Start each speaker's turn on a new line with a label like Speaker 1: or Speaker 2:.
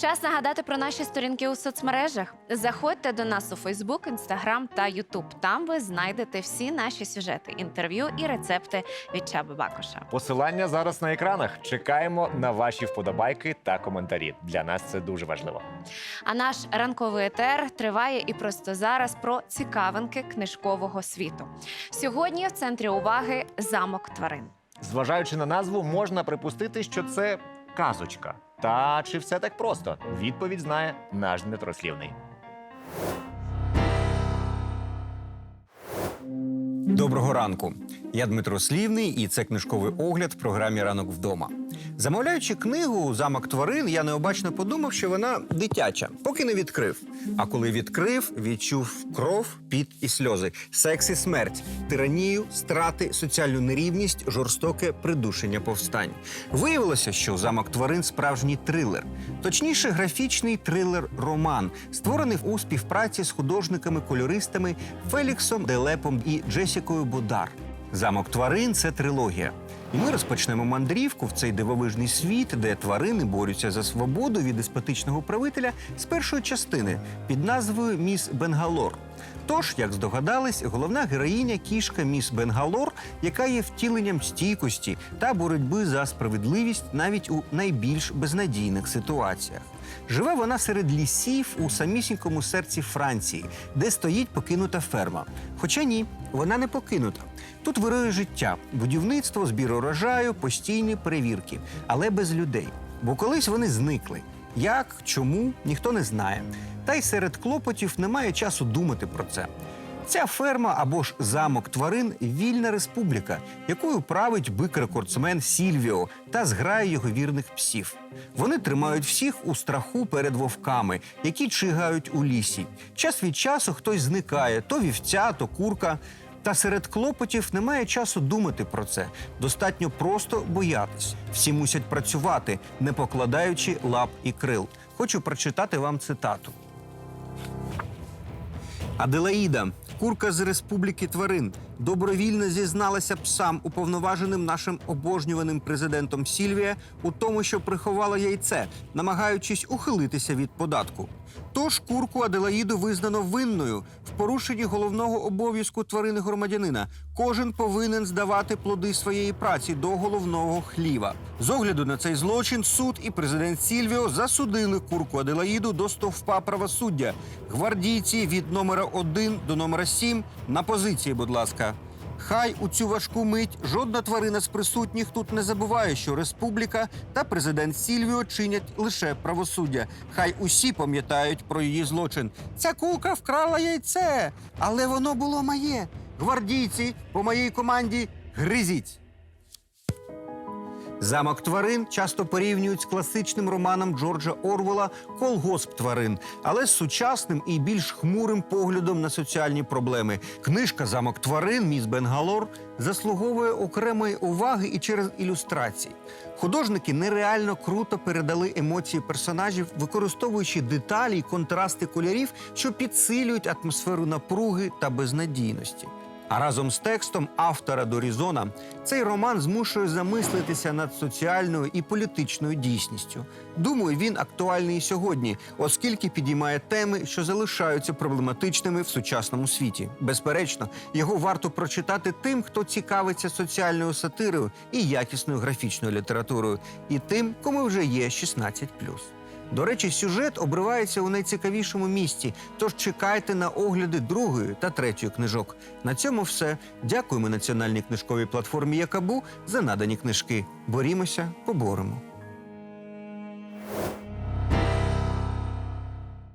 Speaker 1: Час нагадати про наші сторінки у соцмережах. Заходьте до нас у Фейсбук, Інстаграм та Ютуб. Там ви знайдете всі наші сюжети, інтерв'ю і рецепти від Чаби Бакоша.
Speaker 2: Посилання зараз на екранах. Чекаємо на ваші вподобайки та коментарі. Для нас це дуже важливо.
Speaker 1: А наш ранковий етер триває і просто зараз про цікавинки книжкового світу. Сьогодні в центрі уваги замок тварин.
Speaker 2: Зважаючи на назву, можна припустити, що це казочка. Та чи все так просто? Відповідь знає наш Дмитро Слівний.
Speaker 3: Доброго ранку. Я Дмитро Слівний, і це книжковий огляд в програмі Ранок вдома. Замовляючи книгу Замок тварин, я необачно подумав, що вона дитяча, поки не відкрив. А коли відкрив, відчув кров, піт і сльози, секс і смерть, тиранію, страти, соціальну нерівність, жорстоке придушення повстань. Виявилося, що замок тварин справжній трилер, точніше, графічний трилер-роман, створений у співпраці з художниками-кольористами Феліксом Делепом і Джесікою Бодар. Замок тварин це трилогія. І ми розпочнемо мандрівку в цей дивовижний світ, де тварини борються за свободу від деспотичного правителя з першої частини під назвою Міс Бенгалор. Тож, як здогадались, головна героїня кішка Міс Бенгалор, яка є втіленням стійкості та боротьби за справедливість навіть у найбільш безнадійних ситуаціях. Живе вона серед лісів у самісінькому серці Франції, де стоїть покинута ферма. Хоча ні, вона не покинута. Тут вирує життя, будівництво, збір урожаю, постійні перевірки, але без людей. Бо колись вони зникли. Як, чому, ніхто не знає. Та й серед клопотів немає часу думати про це. Ця ферма або ж замок тварин вільна республіка, якою править бик-рекордсмен Сільвіо та зграє його вірних псів. Вони тримають всіх у страху перед вовками, які чигають у лісі. Час від часу хтось зникає, то вівця, то курка. Та серед клопотів немає часу думати про це. Достатньо просто боятись. Всі мусять працювати, не покладаючи лап і крил. Хочу прочитати вам цитату. Аделаїда, курка з республіки тварин, добровільно зізналася псам, уповноваженим нашим обожнюваним президентом Сільвія, у тому, що приховала яйце, намагаючись ухилитися від податку. Тож курку Аделаїду визнано винною в порушенні головного обов'язку тварини громадянина. Кожен повинен здавати плоди своєї праці до головного хліва. З огляду на цей злочин суд і президент Сільвіо засудили курку Аделаїду до стовпа правосуддя. Гвардійці від номера 1 до номера 7 на позиції, будь ласка. Хай у цю важку мить жодна тварина з присутніх тут не забуває, що республіка та президент Сільвіо чинять лише правосуддя. Хай усі пам'ятають про її злочин. Ця кука вкрала яйце, але воно було моє. Гвардійці по моїй команді гризіть. Замок тварин часто порівнюють з класичним романом Джорджа Орвела Колгосп тварин, але з сучасним і більш хмурим поглядом на соціальні проблеми. Книжка Замок тварин Міс Бенгалор заслуговує окремої уваги і через ілюстрації. Художники нереально круто передали емоції персонажів, використовуючи деталі й контрасти кольорів, що підсилюють атмосферу напруги та безнадійності. А разом з текстом автора Дорізона цей роман змушує замислитися над соціальною і політичною дійсністю. Думаю, він актуальний і сьогодні, оскільки підіймає теми, що залишаються проблематичними в сучасному світі. Безперечно, його варто прочитати тим, хто цікавиться соціальною сатирою і якісною графічною літературою, і тим, кому вже є 16+. До речі, сюжет обривається у найцікавішому місці. Тож чекайте на огляди другої та третьої книжок. На цьому все. Дякуємо національній книжковій платформі Якабу за надані книжки. Борімося, поборемо.